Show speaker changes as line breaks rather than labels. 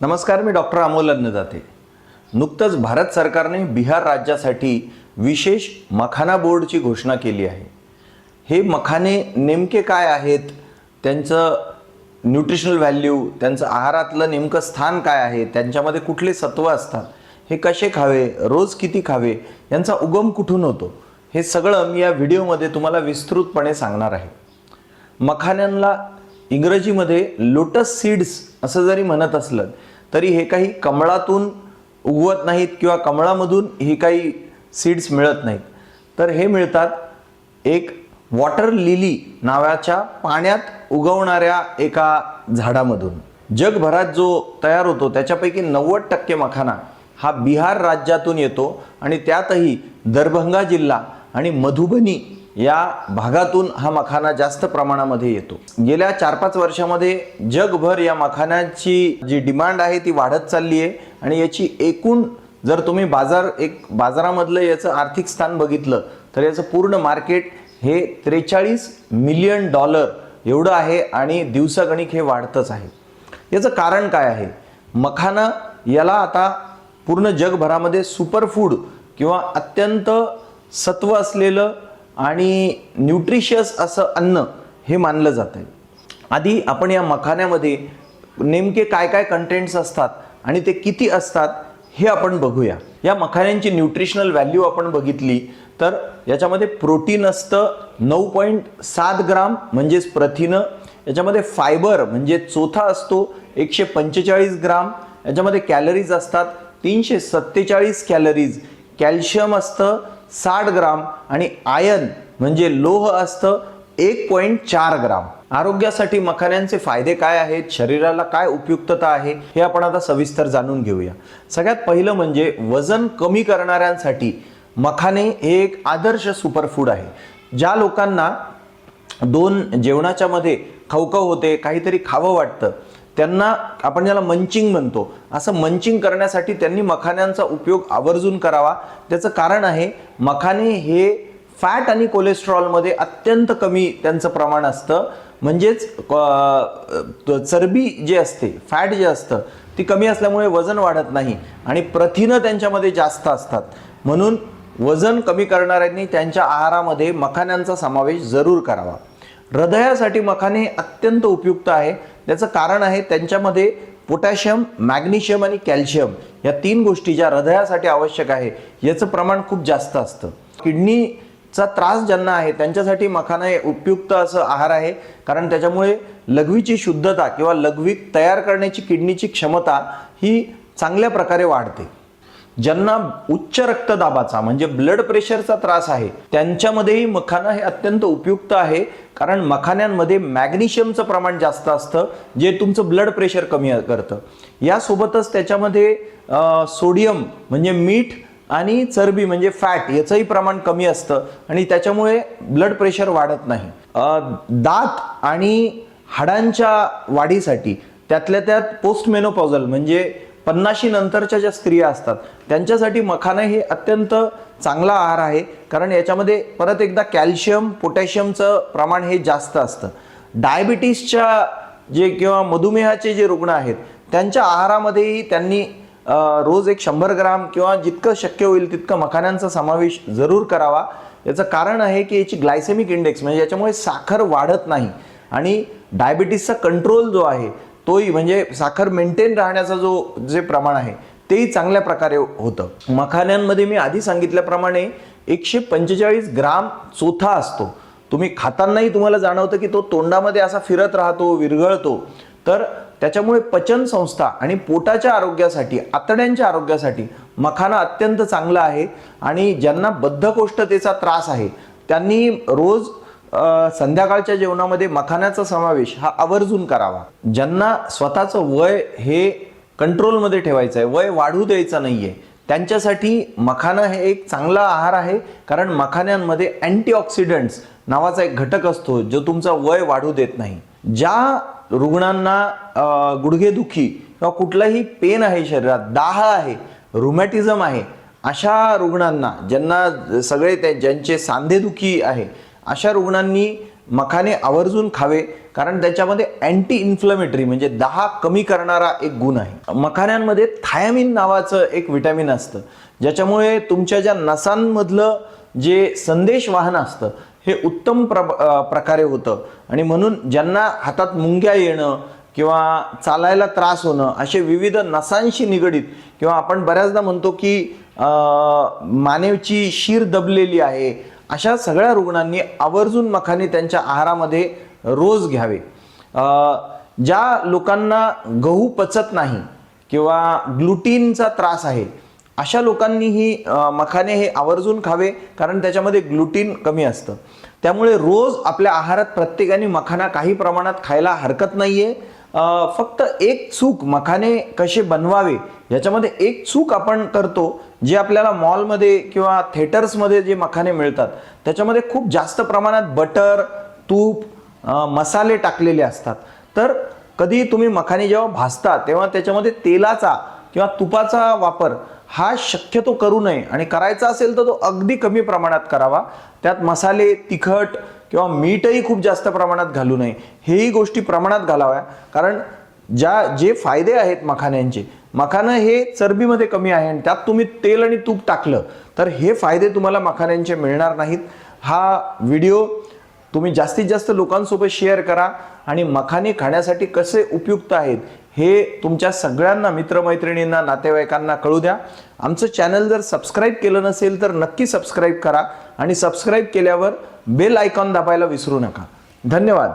नमस्कार मी डॉक्टर अमोल अन्नदाते नुकतंच भारत सरकारने बिहार राज्यासाठी विशेष मखाना बोर्डची घोषणा केली आहे. हे मखाने नेमके काय आहेत? त्यांचं न्यूट्रिशनल व्हॅल्यू त्यांचं आहारातलं नेमकं स्थान काय आहे? त्यांच्यामध्ये कुठले सत्व असतात? हे कसे खावे? रोज किती खावे? यांचा उगम कुठून होतो? हे सगळं मी या व्हिडिओमध्ये तुम्हाला विस्तृतपणे सांगणार आहे. मखाण्यांना इंग्रजीमध्ये लोटस सीड्स असं जरी म्हणत असलं तरी हे काही कमळातून उगवत नाहीत किंवा कमळामधून हे काही सीड्स मिळत नाहीत. तर हे मिळतात एक वॉटर लिली नावाच्या पाण्यात उगवणाऱ्या एका झाडामधून. जगभरात जो तयार होतो त्याच्यापैकी नव्वद टक्के मखाना हा बिहार राज्यातून येतो आणि त्यातही दरभंगा जिल्हा आणि मधुबनी या भागातून हा मखाना जास्त प्रमाणामध्ये येतो. गेल्या चार पाच वर्षामध्ये जगभर या मखाण्याची जी डिमांड आहे ती वाढत चालली आहे आणि याची एकूण जर तुम्ही बाजार एक बाजारामधलं याचं आर्थिक स्थान बघितलं तर याचं पूर्ण मार्केट हे त्रेचाळीस मिलियन डॉलर एवढं आहे आणि दिवसागणिक हे वाढतंच आहे. याचं कारण काय आहे? मखाना याला आता पूर्ण जगभरामध्ये सुपरफूड किंवा अत्यंत सत्व असलेलं आणि न्यूट्रिशियस असं अन्न हे मानलं जातं आधी आपण या मखाण्यामध्ये नेमके काय काय कंटेंट्स असतात आणि ते किती असतात हे आपण बघूया. या मखाण्यांची न्यूट्रिशनल व्हॅल्यू आपण बघितली तर याच्यामध्ये प्रोटीन असतं नऊ पॉईंट सात ग्राम म्हणजेच प्रथिनं. याच्यामध्ये फायबर म्हणजे चोथा असतो एकशे पंचेचाळीस ग्राम. याच्यामध्ये कॅलरीज असतात तीनशे सत्तेचाळीस कॅलरीज कॅल्शियम असतं साठ ग्राम आणि आयन म्हणजे लोह असतं एक पॉईंट चार ग्राम. आरोग्यासाठी मखाण्यांचे फायदे काय आहेत? शरीराला काय उपयुक्तता आहे? हे आपण आता सविस्तर जाणून घेऊया. सगळ्यात पहिलं म्हणजे वजन कमी करणाऱ्यांसाठी मखाने हे एक आदर्श सुपरफूड आहे. ज्या लोकांना दोन जेवणाच्या मध्ये खवखव होते काहीतरी खावं वाटतं त्यांना आपण ज्याला मंचिंग म्हणतो असं मंचिंग करण्यासाठी त्यांनी मखाण्यांचा उपयोग आवर्जून करावा. त्याचं कारण आहे मखाने हे फॅट आणि कोलेस्ट्रॉलमध्ये अत्यंत कमी त्यांचं प्रमाण असतं. म्हणजेच चरबी जे असते फॅट जे असतं ती कमी असल्यामुळे वजन वाढत नाही आणि प्रथिनं त्यांच्यामध्ये जास्त असतात. म्हणून वजन कमी करणाऱ्यांनी त्यांच्या आहारामध्ये मखाण्यांचा समावेश जरूर करावा. हृदयासाठी मखाने अत्यंत उपयुक्त आहे. त्याचं कारण आहे त्यांच्यामध्ये पोटॅशियम मॅग्नेशियम आणि कॅल्शियम या तीन गोष्टी ज्या हृदयासाठी आवश्यक आहे याचं प्रमाण खूप जास्त असतं. किडनीचा त्रास ज्यांना आहे त्यांच्यासाठी मखाना हे उपयुक्त असं आहार आहे. कारण त्याच्यामुळे लघवीची शुद्धता किंवा लघवी तयार करण्याची किडनीची क्षमता ही चांगल्या प्रकारे वाढते. ज्यांना उच्च रक्तदाबाचा म्हणजे ब्लड प्रेशरचा त्रास आहे त्यांच्यामध्येही मखाना हे अत्यंत उपयुक्त आहे. कारण मखाण्यांमध्ये मॅग्नेशियमचं प्रमाण जास्त असतं जे तुमचं ब्लड प्रेशर कमी करतं. यासोबतच त्याच्यामध्ये सोडियम म्हणजे मीठ आणि चरबी म्हणजे फॅट याचंही प्रमाण कमी असतं आणि त्याच्यामुळे ब्लड प्रेशर वाढत नाही. दात आणि हाडांच्या वाढीसाठी त्यातल्या त्यात पोस्ट मेनोपॉझल म्हणजे पन्नाशी नंतरच्या ज्या स्त्रिया असतात त्यांच्यासाठी मखाना हे अत्यंत चांगला आहार आहे. कारण याच्यामध्ये परत एकदा कॅल्शियम पोटॅशियमचं प्रमाण हे जास्त असतं. डायबिटीसच्या जे किंवा मधुमेहाचे जे रुग्ण आहेत त्यांच्या आहारामध्येही त्यांनी रोज एक शंभर ग्राम किंवा जितकं शक्य होईल तितकं मखाण्यांचा समावेश जरूर करावा. याचं कारण आहे की याची ग्लायसेमिक इंडेक्स म्हणजे याच्यामुळे साखर वाढत नाही. आणि डायबिटीसचा कंट्रोल जो आहे तोही म्हणजे साखर मेंटेन राहण्याचा जो जे प्रमाण आहे तेही चांगल्या प्रकारे होतं. मखाण्यांमध्ये मी आधी सांगितल्याप्रमाणे एकशे पंचेचाळीस ग्राम चोथा असतो. तुम्ही खातानाही तुम्हाला जाणवतं की तो तोंडामध्ये असा फिरत राहतो विरघळतो. तर त्याच्यामुळे पचन संस्था आणि पोटाच्या आरोग्यासाठी आतड्यांच्या आरोग्यासाठी मखाना अत्यंत चांगला आहे. आणि ज्यांना बद्धकोष्ठतेचा त्रास आहे त्यांनी रोज संध्याकाळच्या जेवणामध्ये मखाण्याचा समावेश हा आवर्जून करावा. ज्यांना स्वतःचं वय हे कंट्रोलमध्ये ठेवायचं आहे वय वाढू द्यायचं आहे त्यांच्यासाठी मखाना हे एक चांगला आहार आहे कारण मखाण्यांमध्ये अँटीऑक्सिडंट्स नावाचा एक घटक असतो जो तुमचा वय वाढू देत नाही. ज्या रुग्णांना गुडघेदुखी किंवा कुठलाही पेन आहे शरीरात दाह आहे रुमॅटिझम आहे अशा रुग्णांना ज्यांना सगळे ते ज्यांचे सांधेदुखी आहे अशा रुग्णांनी मखाने आवर्जून खावे कारण त्याच्यामध्ये अँटी इन्फ्लमेटरी म्हणजे दहा कमी करणारा एक गुण आहे. मखाण्यांमध्ये थायामिन नावाचं एक विटॅमिन असतं ज्याच्यामुळे तुमच्या ज्या नसांमधलं जे संदेश वाहन असतं हे उत्तम प्र प्रकारे होतं. आणि म्हणून ज्यांना हातात मुंग्या येणं किंवा चालायला त्रास होणं असे विविध नसांशी निगडीत किंवा आपण बऱ्याचदा म्हणतो की मानेवची शीर दबलेली आहे अशा सगळ्या रुग्णांनी आवर्जून मखाने त्यांच्या आहारामध्ये रोज घ्यावे. ज्या लोकांना गहू पचत नाही किंवा ग्लुटीनचा त्रास आहे अशा लोकांनीही मखाने हे आवर्जून खावे कारण त्याच्यामध्ये ग्लुटीन कमी असतं. त्यामुळे रोज आपल्या आहारात प्रत्येकाने मखाना काही प्रमाणात खायला हरकत नाही आहे फक्त एक चूक मखाने कसे बनवावे याच्यामध्ये एक चूक आपण करतो जे आपल्याला मॉलमध्ये किंवा थिएटर्समध्ये जे मखाने मिळतात त्याच्यामध्ये खूप जास्त प्रमाणात बटर तूप मसाले टाकलेले असतात. तर कधी तुम्ही मखाने जेव्हा भाजता तेव्हा त्याच्यामध्ये तेलाचा किंवा तुपाचा वापर हा शक्यतो करू नये. आणि करायचा असेल तर तो अगदी कमी प्रमाणात करावा. त्यात मसाले तिखट किंवा मीठही खूप जास्त प्रमाणात घालू नये. हेही गोष्टी प्रमाणात घालाव्या. कारण ज्या जे फायदे आहेत मखाण्यांचे मखानं हे चरबीमध्ये कमी आहे आणि त्यात तुम्ही तेल आणि तूप टाकलं तर हे फायदे तुम्हाला मखाण्यांचे मिळणार नाहीत. हा व्हिडिओ तुम्ही जास्तीत जास्त लोकांसोबत शेअर करा आणि मखाने खाण्यासाठी कसे उपयुक्त आहेत हे तुमच्या सगळ्यांना मित्रमैत्रिणींना नातेवाईकांना कळू द्या. आमचं चॅनल जर सबस्क्राईब केलं नसेल तर नक्की सबस्क्राईब करा आणि सबस्क्राईब केल्यावर बेल आयकॉन दाबायला विसरू नका. धन्यवाद.